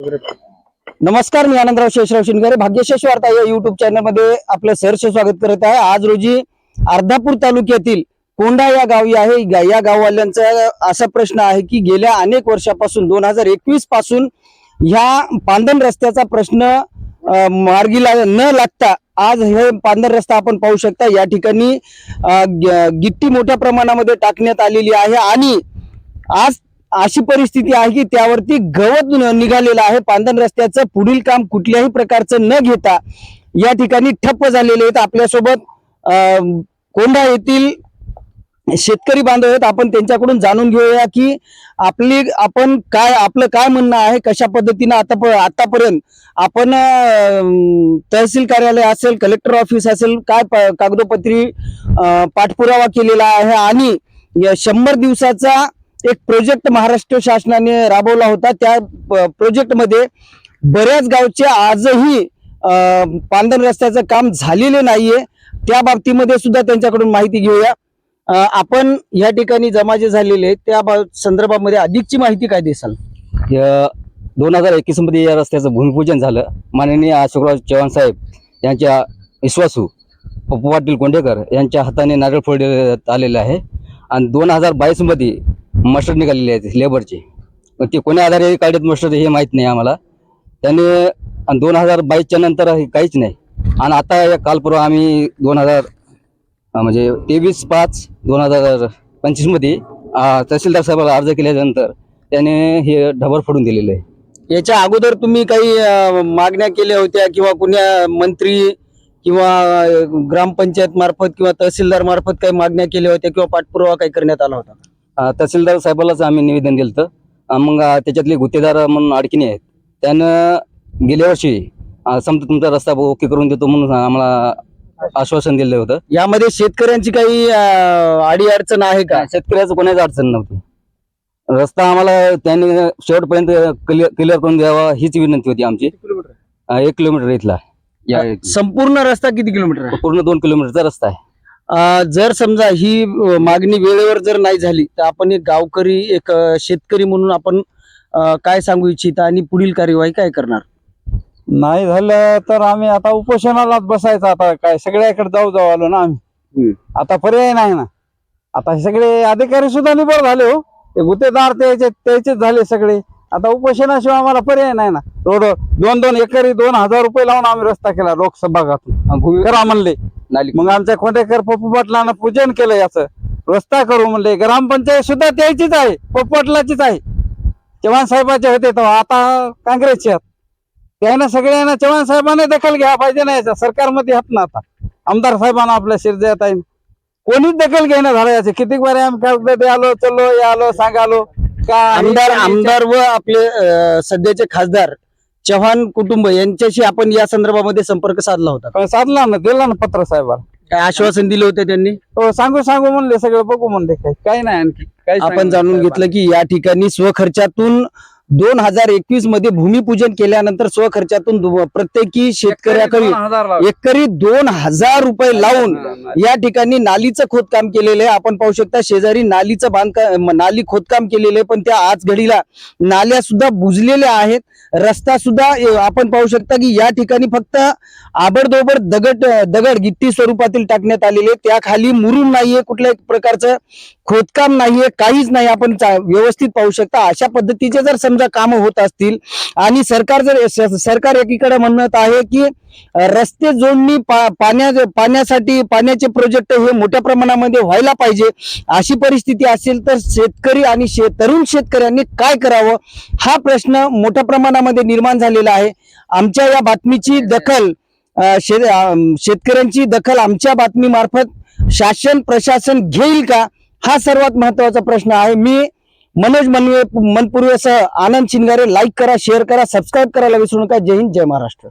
नमस्कार मी आनंदराव शेषराव शिंदे भाग्यशेष वार्ता या युट्यूब चॅनलमध्ये आपलं सहर्ष स्वागत करत आहे. आज रोजी अर्धापूर तालुक्यातील कोंढा या गावी आहे. या गाववाल्यांचा असा प्रश्न आहे की गेल्या अनेक वर्षापासून दोन हजार एकवीसपासून ह्या पांदन रस्त्याचा प्रश्न मार्गीला न लागता आज हे पांदन रस्ता आपण पाहू शकता. या ठिकाणी गिट्टी मोठ्या प्रमाणामध्ये टाकण्यात आलेली आहे आणि आज अशी परिस्थिती आहे की त्यावरती गवत न- निघालेलं आहे. पांदन रस्त्याचं पुढील काम कुठल्याही प्रकारचं न घेता या ठिकाणी ठप्प झालेले आहेत. आपल्यासोबत कोंढा येथील शेतकरी बांधव आहेत. आपण त्यांच्याकडून जाणून घेऊया की आपली आपण काय आपलं काय म्हणणं आहे कशा पद्धतीनं आता प- आतापर्यंत आपण तहसील कार्यालय असेल कलेक्टर ऑफिस असेल काय प- कागदोपत्री पाठपुरावा केलेला आहे आणि शंभर दिवसाचा एक प्रोजेक्ट महाराष्ट्र शासनाने राबवला होता. त्या प्रोजेक्टमध्ये बऱ्याच गावचे आजही अं, पांदन रस्त्याचं काम झालेले नाहीये. त्या बाबतीमध्ये सुद्धा त्यांच्याकडून माहिती घेऊया. आपण या ठिकाणी जमा जे झालेले त्या संदर्भामध्ये अधिकची माहिती काय देसाल? दोन हजार एकवीसमध्ये या रस्त्याचं भूमिपूजन झालं. माननीय अशोकराव चव्हाण साहेब यांच्या विश्वासू पप्पू पाटील कोंडेकर यांच्या हाताने नारळ फोडण्यात आलेलं आहे. आणि दोन हजार बावीसमध्ये मस्टर निघालेले आहेत लेबरचे ते कोण्या आधारे काढत मस्टर हे माहीत नाही आम्हाला. त्याने आणि दोन हजार बावीसच्या नंतर हे काहीच नाही. आणि आता या आम्ही दोन हजार म्हणजे तेवीस पाच दोन हजार पंचवीसमध्ये तहसीलदार साहेबाला अर्ज केल्यानंतर त्याने हे ढबर फोडून दिलेलं आहे. याच्या अगोदर तुम्ही काही मागण्या केल्या होत्या किंवा कुण्या मंत्री किंवा ग्रामपंचायत मार्फत किंवा तहसीलदार मार्फत काही मागण्या केल्या होत्या किंवा पाठपुरावा काही करण्यात आला होता? तहसीलदार साहेबालाच आम्ही निवेदन दिलं होतं. मग त्याच्यातले गुत्तेदार म्हणून अडकिनी आहेत. त्यानं गेल्या वर्षी समजा तुमचा रस्ता ओके करून देतो म्हणून आम्हाला आश्वासन दिलं होतं. यामध्ये शेतकऱ्यांची काही अडी अडचण आहे का? शेतकऱ्याचं कोणाच अडचण नव्हती. रस्ता आम्हाला त्यांनी शेवटपर्यंत क्लिअर क्लिअर करून द्यावा हीच विनंती होती आमची. एक किलोमीटर इथला या संपूर्ण रस्ता किती किलोमीटर आहे? पूर्ण दोन किलोमीटरचा रस्ता आहे. जर समजा ही मागणी वेळेवर जर नाही झाली तर आपण एक गावकरी एक शेतकरी म्हणून आपण काय सांगू इच्छिता आणि पुढील कार्यवाही काय करणार? नाही झालं तर आम्ही आता उपोषणालाच बसायचं आता काय सगळ्याकडे जाऊ जाऊ आलो ना आम्ही. आता पर्याय नाही ना. आता सगळे अधिकारी सुद्धा निबर झाले हो. ते गुत्तेदार त्याचे त्याचेच झाले सगळे. आता उपोषणाशिवाय आम्हाला पर्याय नाही ना. रोड दोन दोन एकरी दोन हजार रुपये लावून आम्ही रस्ता केला लोकसभा भागातून भूमी करा म्हणले. नाली. मग आमच्या खोंडेकर पप्पू पाटलानं पूजन केलं याचं रस्ता करू म्हणले. ग्रामपंचायत सुद्धा त्याचीच आहे. पप्पू पाटलाचीच आहे. चव्हाण साहेबाचे होते तेव्हा. आता काँग्रेसचे आहेत. त्यानं सगळ्यांना चव्हाण साहेबांनी दखल घ्या. पाहिजे ना याच्या सरकारमध्ये आहेत ना आता आमदार साहेबांना आपल्या शिरजात आहे. कोणीच दखल घेणं झालं याचे. किती बरे आम्ही आलो चलो या आलो सांगालो. का आमदार आमदार व आपले अं, सध्याचे खासदार चव्हाण कुटुंब यांच्याशी आपण या संदर्भामध्ये संपर्क साधला होता. साधला ना दिला ना पत्र साहेबाला. काय आश्वासन दिले होते त्यांनी? हो सांगू सांगू म्हणले सगळं बघू म्हणले काही काही नाही आणखी आपण जाणून घेतलं की या ठिकाणी स्वखर्चातून दोन हजार एकवीसमध्ये भूमिपूजन केल्यानंतर स्वखर्चातून प्रत्येकी शेतकऱ्याकडे एकरी दोन हजार रुपये लावून या ठिकाणी नालीचं खोदकाम केलेलं आहे. आपण पाहू शकता शेजारी नालीचं बांधकाम नाली खोदकाम केलेलं आहे. पण त्या आज घडीला नाल्या सुद्धा बुजलेल्या आहेत. रस्ता सुद्धा आपण पाहू शकता की या ठिकाणी फक्त आबडदोबड दगड दगड गिट्टी स्वरूपातील टाकण्यात आलेले. त्याखाली मुरुम नाहीये कुठल्याही प्रकारचं खोदकाम नाहीये काहीच नाही. आपण व्यवस्थित पाहू शकता. अशा पद्धतीचे जर समजा कामं होत असतील. आणि सरकार जर सरकार एकीकडे म्हणत आहे की रस्ते जोडणी पा- पाण्या पाण्यासाठी पाण्याचे प्रोजेक्ट हे मोठ्या प्रमाणामध्ये व्हायला पाहिजे. अशी परिस्थिती असेल तर शेतकरी आणि शे तरुण शेतकऱ्यांनी काय करावं? हा प्रश्न मोठ्या प्रमाणामध्ये निर्माण झालेला आहे. आमच्या या बातमीची दखल शे शेतकऱ्यांची दखल आमच्या बातमीमार्फत शासन प्रशासन घेईल का? हा सर्वात महत्त्वाचा प्रश्न आहे. मी मनोज मनवे मनपूर्वेसह आनंद शिंगारे लाईक करा शेअर करा सबस्क्राईब करायला विसरू नका. जय हिंद जय महाराष्ट्र.